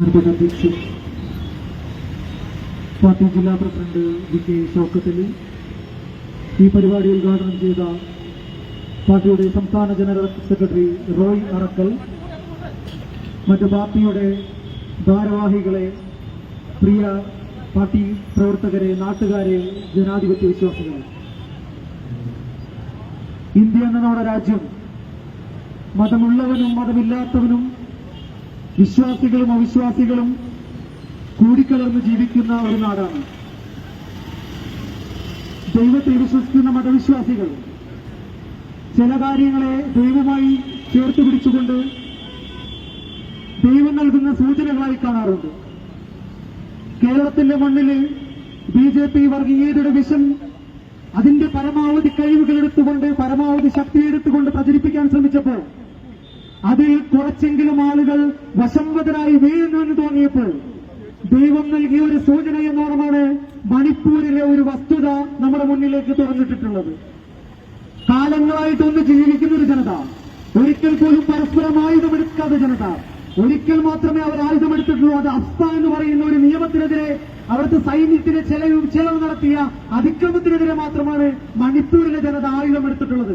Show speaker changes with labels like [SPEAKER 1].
[SPEAKER 1] അധ്യക്ഷൻ പാർട്ടി ജില്ലാ president V K Shoukathali ഈ പരിപാടി ഉദ്ഘാടനം ചെയ്ത പാർട്ടിയുടെ സംസ്ഥാന ജനറൽ സെക്രട്ടറി റോയ് അറക്കൽ മറ്റ് പാർട്ടിയുടെ ഭാരവാഹികളെ പ്രിയ പാർട്ടി പ്രവർത്തകരെ നാട്ടുകാരെ ജനാധിപത്യ വിശ്വാസികളെ. ഇന്ത്യ എന്ന നമ്മുടെ രാജ്യം മതമുള്ളവനും മതമില്ലാത്തവനും വിശ്വാസികളും അവിശ്വാസികളും കൂടിക്കലർന്ന് ജീവിക്കുന്ന ഒരു നാടാണ്. ദൈവത്തെ വിശ്വസിക്കുന്ന മതവിശ്വാസികൾ ചില കാര്യങ്ങളെ ദൈവമായി ചേർത്ത് പിടിച്ചുകൊണ്ട് ദൈവം നൽകുന്ന സൂചനകളായി കാണാറുണ്ട്. കേരളത്തിന്റെ മണ്ണിൽ ബി ജെ പി വർഗീയതയുടെ വിഷം അതിന്റെ പരമാവധി കഴിവുകൾ എടുത്തുകൊണ്ട് പരമാവധി ശക്തി എടുത്തുകൊണ്ട് ശ്രമിച്ചപ്പോൾ അതിൽ കുറച്ചെങ്കിലും ആളുകൾ വശംവതരായി വീഴുന്നു എന്ന് തോന്നിയപ്പോൾ ദൈവം നൽകിയ ഒരു സൂചന എന്നോണമാണ് മണിപ്പൂരിലെ ഒരു വസ്തുത നമ്മുടെ മുന്നിലേക്ക് തുറന്നിട്ടിട്ടുള്ളത്. കാലങ്ങളായിട്ട് ഒന്ന് ജീവിക്കുന്ന ഒരു ജനത ഒരിക്കൽ പോലും പരസ്പരം ആയുധമെടുക്കാത്ത ജനത ഒരിക്കൽ മാത്രമേ അവർ ആയുധമെടുത്തിട്ടുള്ളൂ. അത് അഫ്സ എന്ന് പറയുന്ന ഒരു നിയമത്തിനെതിരെ അവിടുത്തെ സൈന്യത്തിന് ചെലവ് ചെലവ് നടത്തിയ അതിക്രമത്തിനെതിരെ മാത്രമാണ് മണിപ്പൂരിലെ ജനത ആയുധമെടുത്തിട്ടുള്ളത്.